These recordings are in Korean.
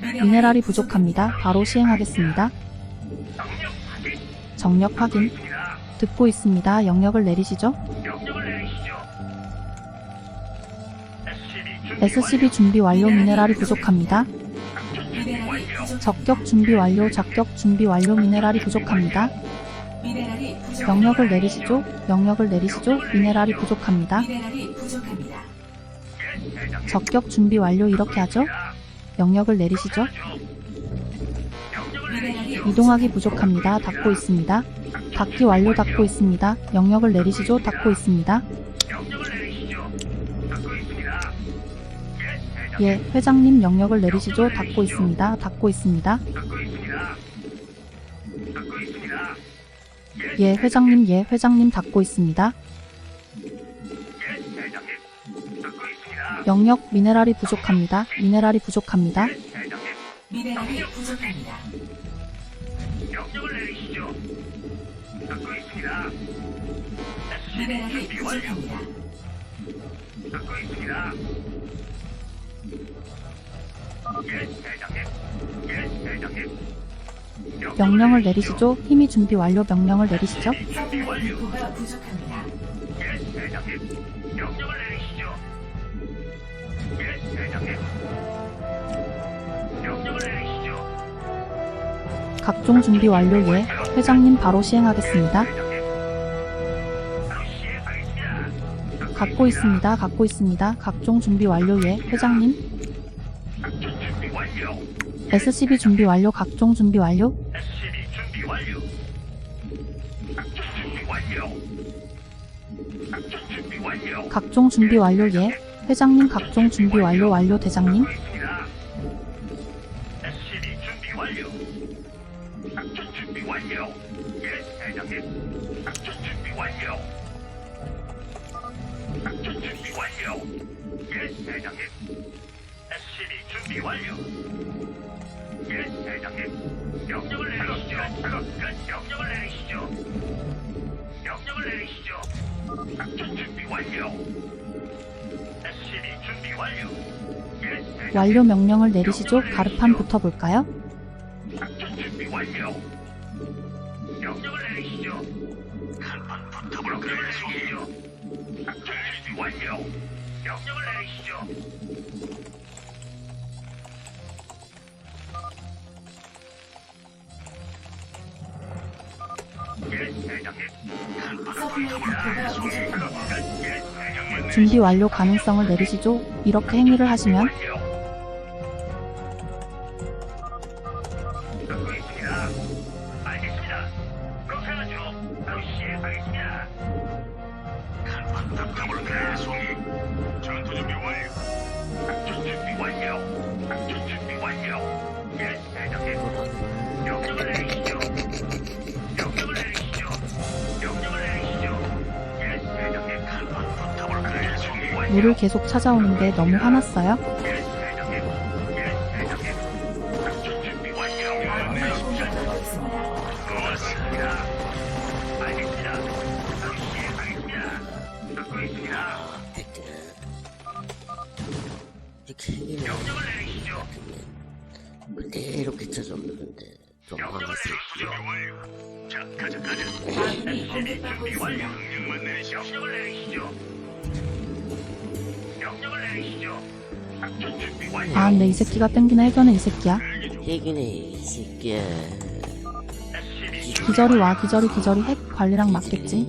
미네랄이 부족합니다. 바로 시행하겠습니다. 정력 확인. 듣고 있습니다. 영역을 내리시죠. SCB 준비 완료. 미네랄이 부족합니다. 작전 준비 완료. 적격 준비 완료. 작격 준비 완료. 미네랄이 부족합니다. 영역을 내리시죠. 영역을 내리시죠. 미네랄이 부족합니다. 적격 준비 완료. 이렇게 하죠. 영역을 내리시죠. 이동하기 부족합니다. 닫고 있습니다. 닫기 완료. 닫고 있습니다. 영역을 내리시죠. 닫고 있습니다. 예, 회장님 영역을 내리시죠. 닫고 있습니다. 닫고 있습니다. 예, 회장님, 예, 회장님 닫고 있습니다. 영역 미네랄이 부족합니다. 미네랄이 부족합니다. 미네랄이 부족합니다. 명령을 내리시죠. 듣고 있습니다. SCB 미네랄이 준비 완료. 부족합니다. 듣고 있습니다. 예, 대장님. 예, 대장님. 명령을 내리시죠. 힘이 준비 완료. 명령을 내리시죠. 준비 완료. 인구가 부족합니다. 예, 대장님. 명령을 내리시죠. 각종 준비 완료. 예, 회장님 바로 시행하겠습니다. 갖고 있습니다. 갖고 있습니다. 각종 준비 완료. 예, 회장님. SCB 준비 완료. 각종 준비 완료. SCB 준비 완료. 작전 준비 완료. 각종 준비 완료. 예, 회장님 각종 준비 완료. 완료 대장님. 완료. 예. 예. 예, 내리시죠. 명령을 내리시죠. 작전 준비 완료. 완료. 명령을 내리시죠. 가르판 붙어볼까요? 명령을 내리시죠. 준비 완료. 가능성을 내리시죠. 이렇게 행위를 하시면 물을 계속 찾아오는데 너무 화났어요. 명령을 내리시죠. 좀 화났을. 자, 가자, 가자. 준비 완료. 명령만 내리시죠. 명령을 내리시죠. 아, 근데 이 새끼가 땡기나 해변에 이 새끼야. 얘기네 이 새끼야 기절이 와, 기절이, 기절이 핵 관리랑 맞겠지.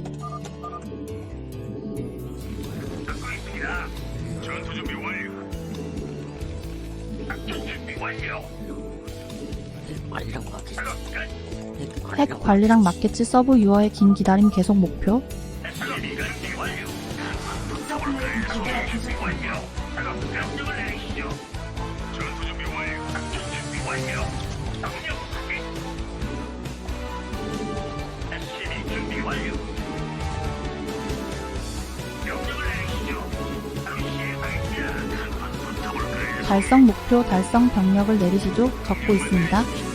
핵 관리랑 맞겠지. 서브 유어의 긴 기다림 계속 목표. 달성 목표 달성 병력을 내리시죠. 적고 있습니다.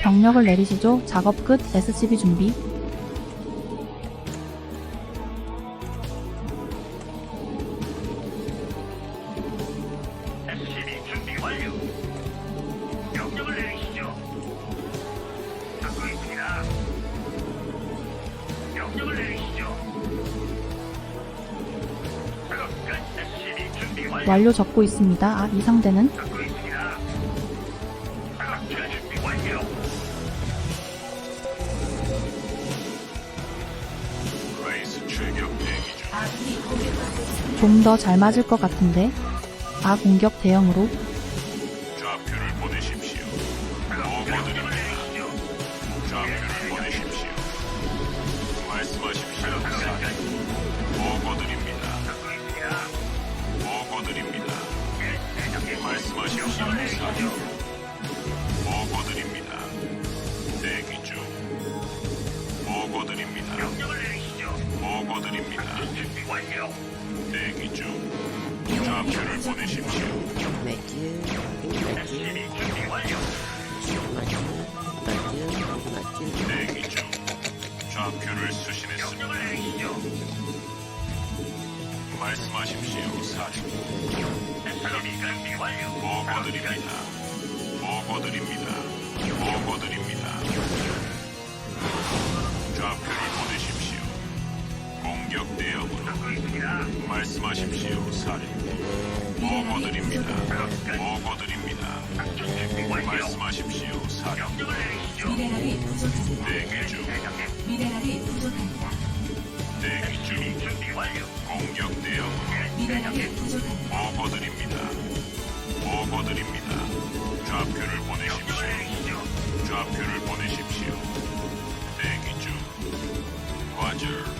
병력을 내리시죠. 작업 끝. SCB 준비. 완료. 적고 있습니다. 아, 이 상대는 좀 더 잘 맞을 것 같은데. 아, 공격 대형으로. 좌표를 보내십시오. 좌표를 보내십시오. 말씀하십시오. 보고드립니다. 보고드립니다. 말씀하십시오. 보고드립니다. 대기 중. 보고드립니다. 보고드립니다. 준비 완료. 대기 중. 좌표를 보내십시오. 맥주, 맥주, SCB 준비 완료. 맥주, 맥주, 맥주. 대기 중. 좌표를 수신했습니다. 명령을 내리시죠. 말씀하십시오. 사령. SCB 준비 완료. 보고드립니다. 보고드립니다. 보고드립니다. 좌표를 보내십시오. 공격 대응으로 듣고 있습니다. 말씀하십시오. 사령. 보고드립니다. 보고드립니다. 완료. 말씀하십시오. 사령. 미네랄이 부족합니다. 대기 중. 미네랄이 부족합니다. 대기 중. SCB 준비 완료. 공격 대응으로 미네랄이 부족합니다. 보고드립니다. 보고드립니다. 좌표를 보내십시오. 좌표를 보내십시오. 대기 중. 과절.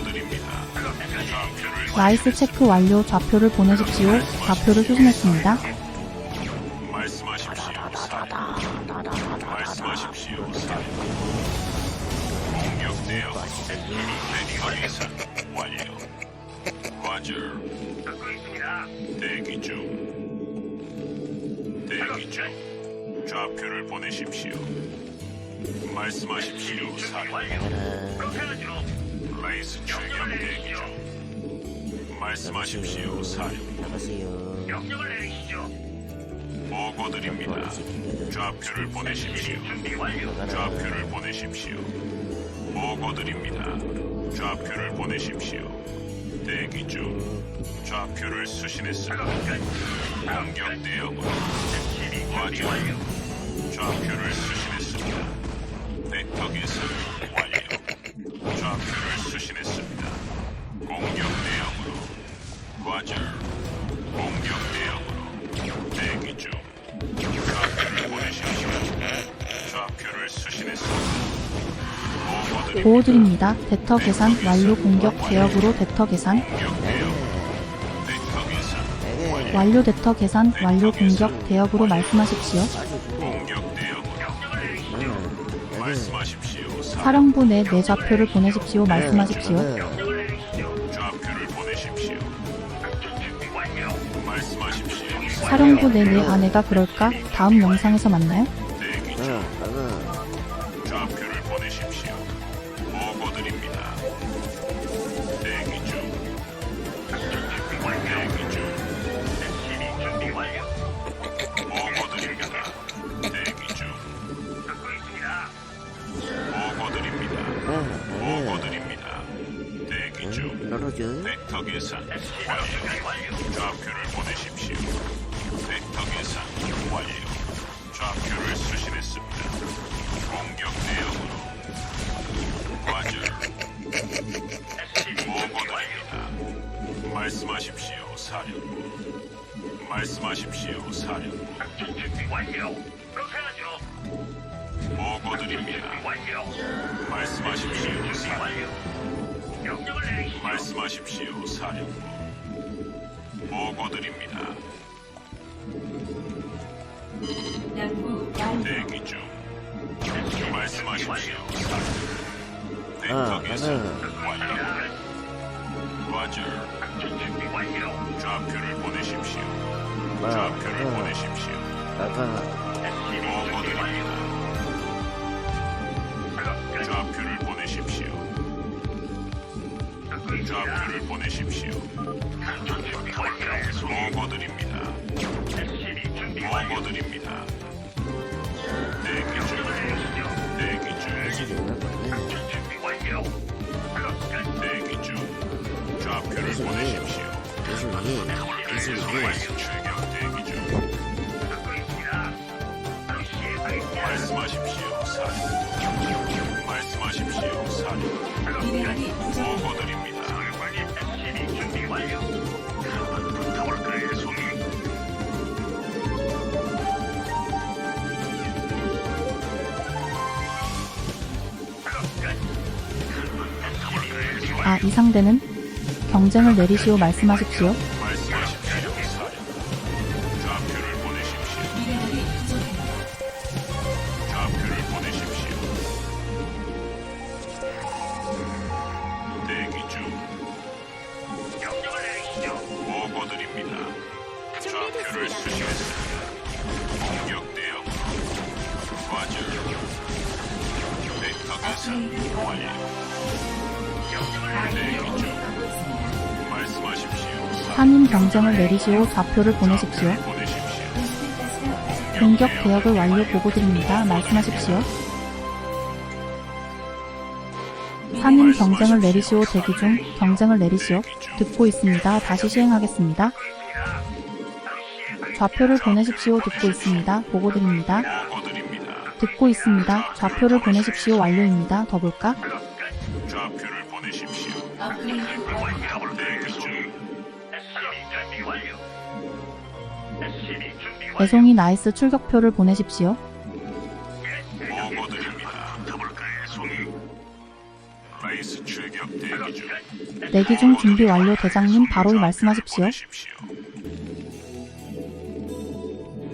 좌표를 라이스 체크 완료. 좌표를 보내십시오. 좌표를 수신했습니다. 말씀하십시오. 사령. 말씀하십시오. 사령. 공격 대응. 대기하겠습 완료. 과절. 듣고 있습니다. 대기 중. 대기 중. 좌표를 보내십시오. 말씀하십시오. 준비 사령. 완료. 라 대기 중. 말씀하십시오. 사령. 나가세요. 명령을 내리시죠. 보고드립니다. 좌표를 보내십시오. 준비 완료. 좌표를 보내십시오. 보고드립니다. 좌표를 보내십시오. 대기 중. 좌표를 수신했습니다. 공격 대응으로 준비. 완료. 좌표를 수신 보호드립니다. 벡터 계산 완료 공격 대역으로 벡터 계산 완료 벡터 계산 완료 공격 대역으로 말씀하십시오. 사령부 내 내 좌표를 보내십시오. 말씀하십시오. 사령부 내 내 아내가 그럴까? 다음 영상에서 만나요. 보내십시오. 보고드립니다. 대기 중. 대기 중. SCB 준비 완료. 보고드립니다. 대기 중. 듣고 있습니다. 보고드립니다. 보고드립니다. 대기 중. 떨어져. 벡터 계산 완료. 좌표를 보내십시오. 벡터 계산 완료. 좌표를 수신했습니다. 공격 대 말씀하십시오, 사령부. 말씀하십시오, 사령부. 준비 완료. 그렇게 하죠. 보고드립니다. 완료. 말씀하십시오, 사령부. 완료. 명령을 내리시죠. 말씀하십시오, 사령부. 보고드립니다. 연구 완료. 대기 중. 말씀하십시오, 사령부. 벡터 계산 완료. 네. 네. 좌표를 보내십시오. 좌표를 보내십시오. 나타나. 로봇 완료. 좌표를 보내십시오. 잡캐를 보내십시오. 모거드립니다. 모거드립니다. 대기 중. 말씀하십시오, 사령. 말씀하십시오, 사령. 미네랄이 부족합니다. 보고드립니다. 아, 이 상대는 경쟁을 내리시오. 말씀하십시오, 보고드립니다. 좌표를 수신했습니다. 공격 대응. 과절. 데이터 계산 완료. 대기 중. 말씀하십시오. 한인 경쟁을 내리시오 좌표를 보내십시오. 보내십시오. 가스가 부족합니다. 공격 개혁을 완료 보고드립니다. 말씀하십시오. 한인 경쟁을 내리시오 대기 중 경쟁을 내리시오 듣고 있습니다. 다시 시행하겠습니다. 좌표를 보내십시오 듣고 있습니다. 보고드립니다. 보고 드립니다. 듣고 있습니다. 좌표를 보내십시오 완료입니다. 더 볼까? 좌표를 보내십시오. 애송이 나이스 출격표를 보내십시오. 라이스 출격 대기 중. 내기 중 준비 완료 대장님 바로 말씀하십시오.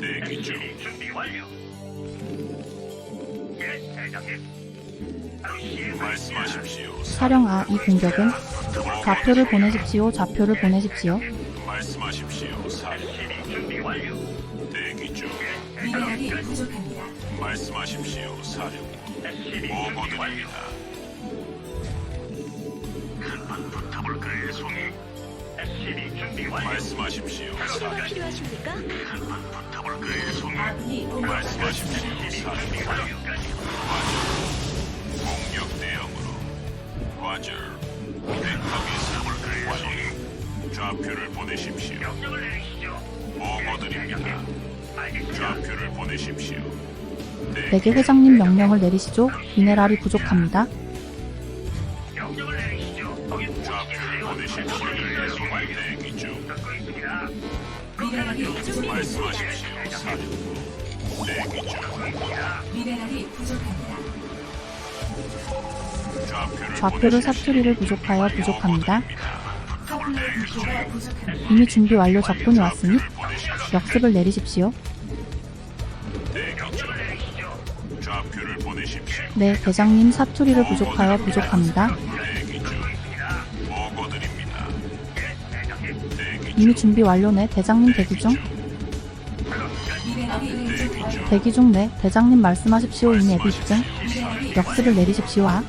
대기 중. 말씀하십시오. 사령 아 이 공격은 좌표를 보내십시오. 좌표를 보내십시오. 말씀하십시오. 사령. 대기 중. 미네랄이 부족합니다. 말씀하십시오. 사령. 보고 드립니다. 말씀하십시오. 사령. 아군이 공격받고 말씀하십시오. 있습니다. 사령. 공격 대응으로. 과절. 백합이 완료 좌표를 보내십시오. 보고 드립니다. 좌표를 보내십시오. 내게 회장님 명령을 내리시죠. 미네랄이 부족합니다. 좌표를 보내십시오 대기 중 미네랄이 부족합니다. 말씀하십시오 사령부 대기 중 미네랄이 부족합니다. 좌표를, 좌표를 보내십시오. 사투리를 부족하여 부족합니다. 서플라이 기가 부족합니다. 이미 준비 완료 적군이 왔으니 역습을 내리십시오. 좌표를 보내십시오 네, 대장님 사투리를 부족하여 부족합니다. 대기 이미 준비 완료네. 대장님 대기 중. 대기 중 네. 대장님 말씀하십시오. 이미 앱이 입증. 역습을 내리십시오. 아.